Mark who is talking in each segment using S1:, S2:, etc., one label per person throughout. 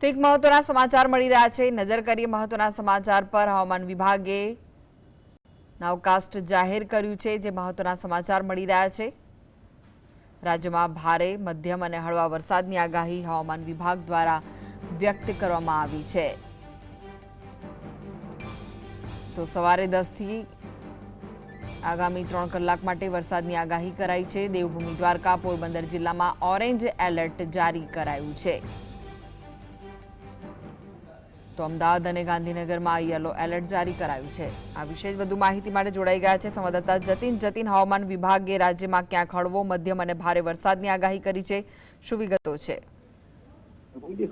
S1: તો એક મહત્વના સમાચાર મળી રહ્યા છે. નજર કરીએ મહત્વના સમાચાર પર. હવામાન વિભાગે નાવકાસ્ટ જાહેર કર્યું છે, જે મહત્વના સમાચાર મળી રહ્યા છે. રાજ્યમાં ભારે, મધ્યમ અને હળવા વરસાદની આગાહી હવામાન વિભાગ દ્વારા વ્યક્ત કરવામાં આવી છે. તો સવારે દસથી આગામી ત્રણ કલાક માટે વરસાદની આગાહી કરાઈ છે. દેવભૂમિ દ્વારકા, પોરબંદર જિલ્લામાં ઓરેન્જ એલર્ટ જારી કરાયું છે. તો અમદાવાદ અને ગાંધીનગરમાં યલો એલર્ટ જારી કરાયું છે. આ વિશે વધુ માહિતી માટે જોડાઈ ગયા છે સંવાદદાતા જતીન. જતીન, હવામાન વિભાગે રાજ્યમાં ક્યાંક હળવો, મધ્યમ અને ભારે વરસાદની આગાહી કરી છે. શું વિગતો છે?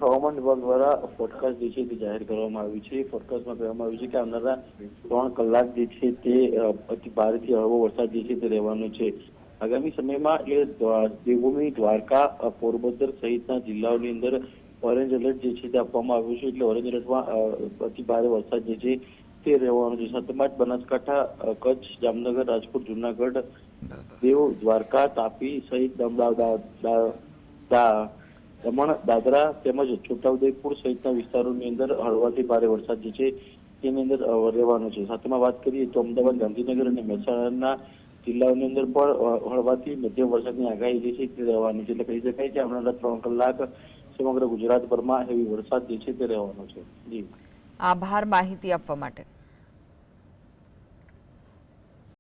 S2: હવામાન વિભાગ દ્વારા ફોરકાસ્ટ જે છે તે જાહેર કરવામાં આવ્યું છે. ફોરકાસ્ટમાં કહેવામાં આવ્યું છે કે આવનારા ત્રણ કલાક જે છે તે અતિ ભારેથી હળવો વરસાદ જે છે તે રહેવાનો છે. આગામી સમયમાં એ દ્વા- દેવભૂમિ, દ્વારકા પોરબંદર સહિતના જિલ્લાઓની અંદર ઓરેન્જ એલર્ટ જે છે તે આપવામાં આવ્યું છે એટલે ઓરેન્જ એલર્ટમાં અતિ ભારે વરસાદ જે છે તે રહેવાનો છે. સાથેમાં જ બનાસકાંઠા કચ્છ, જામનગર, રાજકોટ, જુનાગઢ, દેવ, દ્વારકા, તાપી સહિત દમણ, દાદરા તેમજ છોટાઉદેપુર સહિતના વિસ્તારોની અંદર હળવાથી ભારે વરસાદ જે છે તેની અંદર રહેવાનો છે. સાથેમાં વાત કરીએ તો અમદાવાદ, ગાંધીનગર અને મહેસાણાના જિલ્લાઓની અંદર પણ હળવાથી મધ્યમ વરસાદની આગાહી જે છે તે રહેવાની છે. એટલે કહી શકાય કે આવનારા ત્રણ કલાક સમગ્ર ગુજરાતભરમાં હેવી વરસાદ જે છે તે રહેવાનો છે. જી.
S1: આભાર માહિતી આપવા માટે.